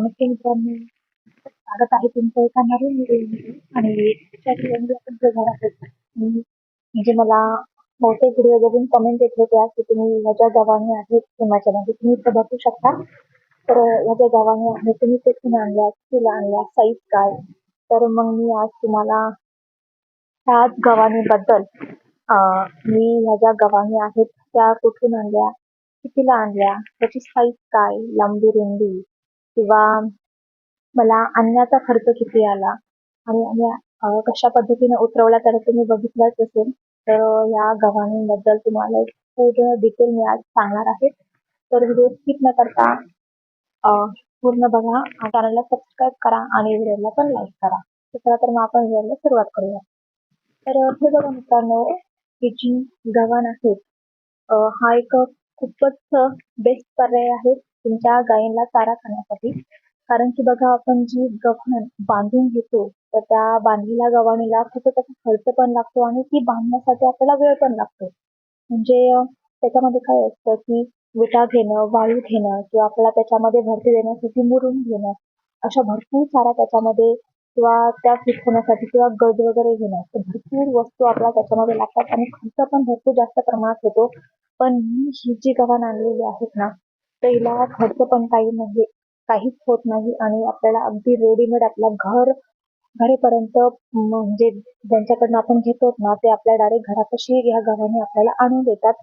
नमस्ते मित्रांनो. स्वागत आहे तुमचं एका नवीन व्हिडिओमध्ये. आणि त्या आपण घरात म्हणजे मला बहुतेक व्हिडिओ बघून कमेंट येत होत्या की तुम्ही ह्या ज्या गव्हाणी आहेत म्हणजे तुम्ही इथं बघू शकता तर ह्या ज्या आहे आहेत तुम्ही कुठून आणल्या तिला आणल्या साईज काय? तर मग मी आज तुम्हाला ह्याच गव्हाणीबद्दल मी ह्या ज्या गव्हाणी आहेत त्या कुठून आणल्या कितीला आणल्या त्याची साईज काय लांबी रुंदी किंवा मला आणण्याचा खर्च किती आला आणि आम्ही कशा पद्धतीने उतरवला तर तुम्ही बघितलंच असेल तर या गव्हाणीबद्दल तुम्हाला पूर्ण डिटेल मी आज सांगणार आहे. तर व्हिडिओ स्किप न करता पूर्ण बघा. चॅनलला सबस्क्राईब करा आणि व्हिडिओला पण लाईक करा. तर चला तर मग आपण व्हिडिओला सुरुवात करूया. तर हे बघा मित्रांनो ही जी गव्हाण आहेत हा एक खूपच बेस्ट पर्याय आहे. तुमच्या गायींना चारा खाण्यासाठी. कारण की बघा आपण जी गव्हाण बांधून घेतो तर त्या बांधलेल्या गव्हाणीला खूप त्याचा खर्च पण लागतो आणि ती बांधण्यासाठी आपल्याला वेळ पण लागतो. म्हणजे त्याच्यामध्ये काय असतं की विटा घेणं वाळू घेणं किंवा आपल्याला त्याच्यामध्ये भरती देण्यासाठी मुरून घेणं अशा भरपूर साऱ्या त्याच्यामध्ये किंवा त्या फिट होण्यासाठी किंवा गज वगैरे घेणं तर भरपूर वस्तू आपल्याला त्याच्यामध्ये लागतात आणि खर्च पण भरपूर जास्त प्रमाणात होतो. पण मी ही जी गव्हाण आणलेली आहेत ना तर हिला खर्च पण काही म्हणजे काहीच होत नाही आणि आपल्याला अगदी रेडीमेड आपला घर घरेपर्यंत म्हणजे ज्यांच्याकडनं आपण घेतो ना ते आपल्या डायरेक्ट घरापाशी ह्या गव्हाणी आपल्याला आणून देतात.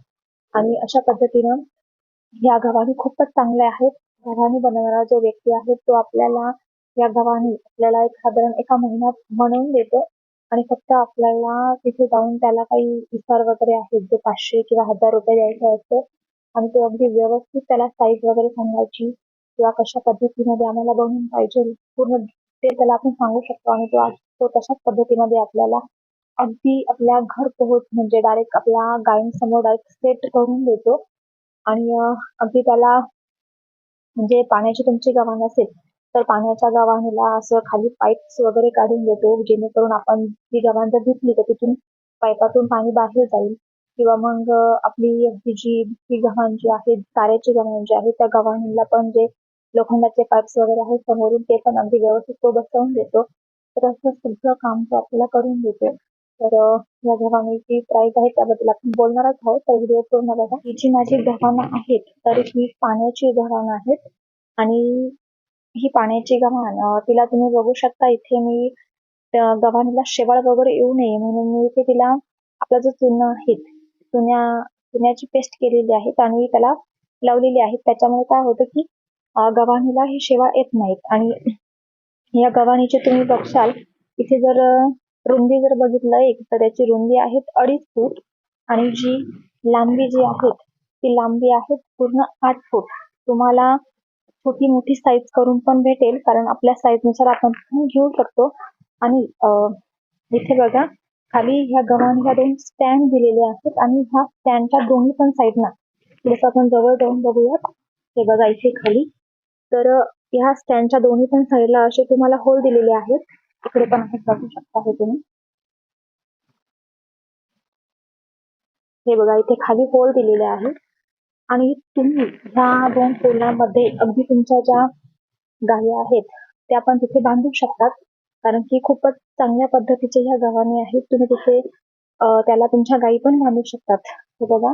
आणि अशा पद्धतीनं या गव्हाणी खूपच चांगल्या आहेत. गव्हाणी बनवणारा जो व्यक्ती आहे तो आपल्याला या गव्हाणी आपल्याला एक साधारण एका महिन्यात बनवून देतो. आणि फक्त आपल्याला तिथे जाऊन त्याला काही इसार वगैरे आहेत जो पाचशे किंवा हजार रुपये द्यायचे असतो. आणि तो अगदी व्यवस्थित त्याला साईज वगैरे सांगायची किंवा कशा पद्धतीमध्ये आम्हाला बनवून पाहिजे. पूर्ण ते त्याला आपण सांगू शकतो आणि तो तो तशाच पद्धतीमध्ये आपल्याला अगदी आपल्या घर पोहोच म्हणजे डायरेक्ट आपल्या गायींसमोर डायरेक्ट सेट करून देतो. आणि अगदी त्याला म्हणजे पाण्याची तुमची गव्हाण असेल तर पाण्याच्या गव्हाणीला असं खाली पाईप्स वगैरे काढून देतो जेणेकरून आपण ती गव्हाण जर धुतली तर तिथून पाईपातून पाणी बाहेर जाईल. किंवा मग आपली अगदी जी ही गव्हाण जी आहे चाऱ्याची गव्हाण जी आहे त्या गव्हाणीला पण जे लोखंडाचे पाईप्स वगैरे आहेत समोरून ते पण अगदी व्यवस्थित तो बसवून देतो. तर असं सगळं काम तो आपल्याला करून देतो. तर या गव्हाणीची प्राईस आहे त्याबद्दल आपण बोलणारच आहोत. तर व्हिडिओ पूर्ण बघा. ही जी माझी गव्हाणं आहेत तर ही पाण्याची गव्हाणं आहेत. आणि ही पाण्याची गव्हाण तिला तुम्ही बघू शकता इथे मी त्या गव्हाणीला शेवाळ वगैरे येऊ नये म्हणून मी इथे तिला आपला जो चुना आहे चुन्या चुन्याची पेस्ट केलेली आहे आणि त्याला लावलेली आहे. त्याच्यामुळे काय होतं की गव्हाणीला ही शेवा येत नाहीत. आणि या गव्हाणीचे तुम्ही बघशाल इथे जर रुंदी जर बघितलं एक तर त्याची रुंदी आहे अडीच फूट आणि जी लांबी जी आहे ती लांबी आहे पूर्ण आठ फूट. तुम्हाला छोटी मोठी साईज करून पण भेटेल कारण आपल्या साईजनुसार आपण घेऊ शकतो. आणि इथे बघा खाली ह्या गव्हाण ह्या दोन स्टँड दिलेले आहेत आणि ह्या स्टँडच्या दोन्ही पण साईडना जसं आपण जवळ जाऊन बघूयात हे बघा इथे खाली. तर ह्या स्टँडच्या दोन्ही पण साईडला असे तुम्हाला होल दिलेले आहेत. इकडे पण आपण बघू शकता हे तुम्ही. हे बघा इथे खाली होल दिलेले आहेत. आणि तुम्ही ह्या दोन होलांमध्ये अगदी तुमच्या ज्या गायी आहेत त्या पण तिथे बांधू शकतात. कारण की खूपच चांगल्या पद्धतीचे ह्या गव्हाणी आहेत. तुम्ही तिथे त्याला तुमच्या गायी पण बांधू शकतात. हो हे बघा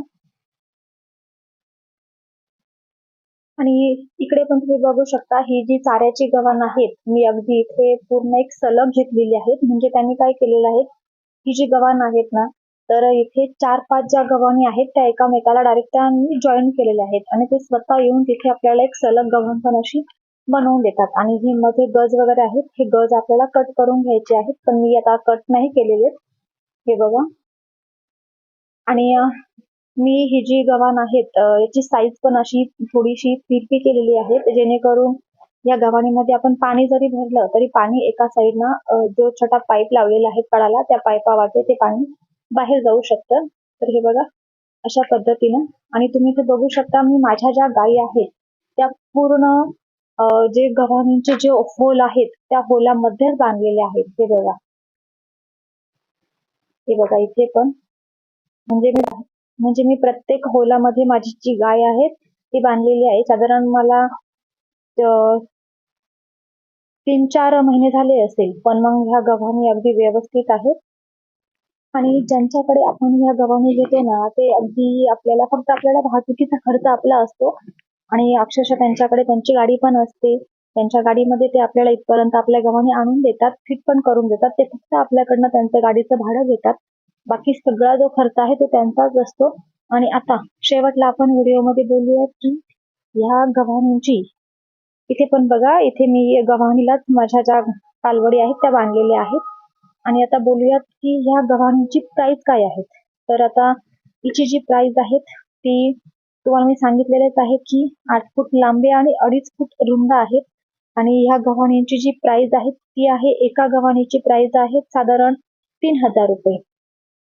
आणि इकडे पण तुम्ही बघू शकता ही जी चाऱ्याची गव्हाण आहेत मी अगदी इथे पूर्ण एक सलग घेतलेली आहेत. म्हणजे त्यांनी काय केलेलं आहे ही जी गव्हाण आहेत ना तर इथे चार पाच ज्या गव्हाणी आहेत त्या एकामेकाला डायरेक्ट त्यांनी जॉईन केलेल्या आहेत. आणि ते स्वतः येऊन तिथे आपल्याला एक सलग गव्हाण पण अशी बनवून देतात. आणि ही मध्ये गज वगैरे आहेत हे गज आपल्याला कट करून घ्यायचे आहेत. पण मी आता कट नाही केलेले हे बघा. आणि मी ही जी गव्हाण आहेत याची साईज पण अशी थोडीशी तिरपी केलेली आहे. जेणेकरून या गव्हाणीमध्ये आपण पाणी जरी भरलं तरी पाणी एका साईडनं जो छोटा पाईप लावलेला आहे कळाला त्या पाईपावाटे ते पाणी बाहेर जाऊ शकतं. तर हे बघा अशा पद्धतीनं. आणि तुम्ही ते बघू शकता मी माझ्या ज्या गायी आहेत त्या पूर्ण जे गव्हाणींचे जे होल आहेत त्या होलामध्येच बांधलेले आहेत हे बघा. हे बघा इथे पण. म्हणजे मी म्हणजे मी प्रत्येक होलामध्ये माझी जी गाय आहे ती बांधलेली आहे. साधारण मला तीन चार महिने झाले असेल पण मग ह्या गव्हाणी अगदी व्यवस्थित आहेत. आणि ज्यांच्याकडे आपण ह्या गव्हाणी घेतो ना ते अगदी आपल्याला फक्त आपल्याला वाहतुकीचा खर्च आपला असतो. आणि अक्षरशः त्यांच्याकडे त्यांची गाडी पण असते. त्यांच्या गाडीमध्ये ते आपल्याला इथपर्यंत आपल्या गव्हाणी आणून देतात फिट पण करून देतात. ते फक्त आपल्याकडनं त्यांच्या गाडीचं भाडं घेतात. बाकी सगळा जो खर्च आहे तो त्यांचाच असतो. आणि आता शेवटला आपण व्हिडिओमध्ये बोलूया की ह्या गव्हाणींची इथे पण बघा इथे मी गव्हाणीलाच माझ्या ज्या कालवडी आहेत त्या बांधलेल्या आहेत. आणि आता बोलूयात की ह्या गव्हाणीची प्राइस काय आहेत तर आता हिची जी प्राइस आहेत ती तुम्हाला मी सांगितलेलेच आहे की आठ फूट लांबी आणि अडीच फूट रुंद आहेत. आणि ह्या गव्हाणीची जी प्राइस आहे ती आहे एका गव्हाणीची प्राइस आहे साधारण तीन हजार रुपये.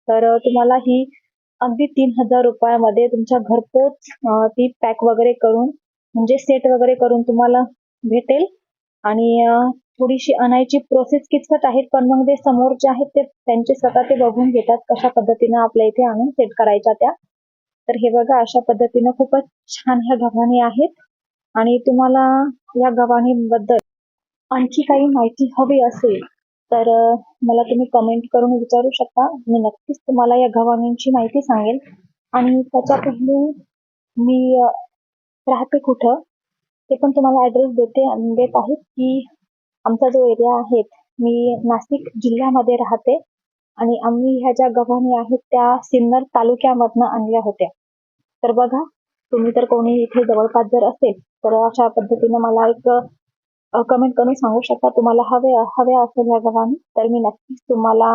तर तुम्हाला ही अगदी तीन हजार रुपयामध्ये तुमच्या घरपोच ती पॅक वगैरे करून म्हणजे सेट वगैरे करून तुम्हाला भेटेल. आणि थोडीशी आणायची प्रोसेस किचकट आहे पण मग ते समोरचे आहेत ते त्यांचे स्वतः ते बघून घेतात कशा पद्धतीनं आपल्या इथे आणून सेट करायच्या त्या. तर हे बघा अशा पद्धतीनं खूपच छान ह्या गव्हाणी आहेत. आणि तुम्हाला या गव्हाणीबद्दल आणखी काही माहिती हवी असेल तर मला तुम्ही कमेंट करून विचारू शकता. मी नक्कीच तुम्हाला या गव्हाणींची माहिती सांगेल. आणि त्याच्या पहिले मी राहते कुठं ते पण तुम्हाला ॲड्रेस देते आणि देत आहे की आमचा जो एरिया आहे मी नाशिक जिल्ह्यामध्ये राहते. आणि आम्ही ह्या ज्या गव्हाणी आहेत त्या सिन्नर तालुक्यामधनं आणल्या होत्या. तर बघा तुम्ही तर कोणी इथे जवळपास जर असेल तर अशा पद्धतीनं मला एक कमेंट करून सांगू शकता? तुम्हाला हवे हव्या असेल ह्या गव्हाणी तर मी नक्कीच तुम्हाला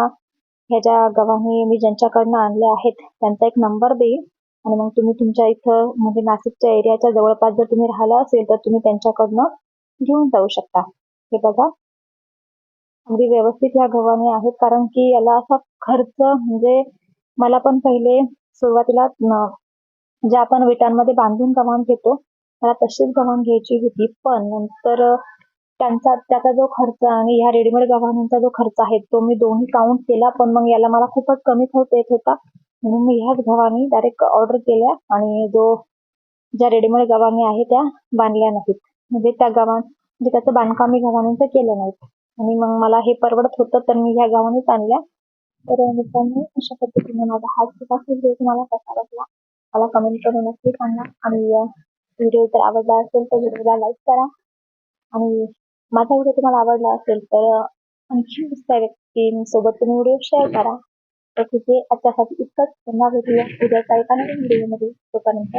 ह्या ज्या गव्हाणी मी ज्यांच्याकडनं आणल्या आहेत त्यांचा एक नंबर देईल. आणि मग तुम्ही तुमच्या इथं म्हणजे नाशिकच्या एरियाच्या जवळपास जर तुम्ही राहिला असेल तर तुम्ही त्यांच्याकडनं घेऊन जाऊ शकता. हे बघा अगदी व्यवस्थित ह्या गव्हाणी आहेत. कारण की याला असा खर्च म्हणजे मला पण पहिले सुरुवातीला ज्या आपण विटांमध्ये बांधून गव्हाण घेतो मला तशीच गव्हाण घ्यायची होती. पण नंतर त्यांचा त्याचा जो खर्च आणि ह्या रेडीमेड गव्हाणींचा जो खर्च आहे तो मी दोन्ही काउंट केला. पण मग याला मला खूपच कमी खर्च येत होता. म्हणून मी ह्याच गव्हाणी डायरेक्ट ऑर्डर केल्या आणि जो ज्या रेडीमेड गव्हाणी आहे त्या बांधल्या नाहीत. म्हणजे त्या गव्हाण म्हणजे त्याचं बांधकाम मी गव्हाणीचं केलं नाही. आणि मग मला हे परवडत होतं तर मी ह्या गावानेच आणल्या. तर मित्रांनो अशा पद्धतीने माझा हा छोटा व्हिडिओ तुम्हाला कसा वाटला मला कमेंट करून नक्की सांगा. आणि व्हिडिओ जर आवडला असेल तर व्हिडिओला लाईक करा. आणि माझा व्हिडिओ तुम्हाला आवडला असेल तर आणखी दुसऱ्या व्यक्तींसोबत तुम्ही व्हिडिओ शेअर करा. तर तिथे आजच्यासाठी इतकंच. पुन्हा भेटूया उद्याचा एका नवीन व्हिडिओमध्ये तोपर्यंत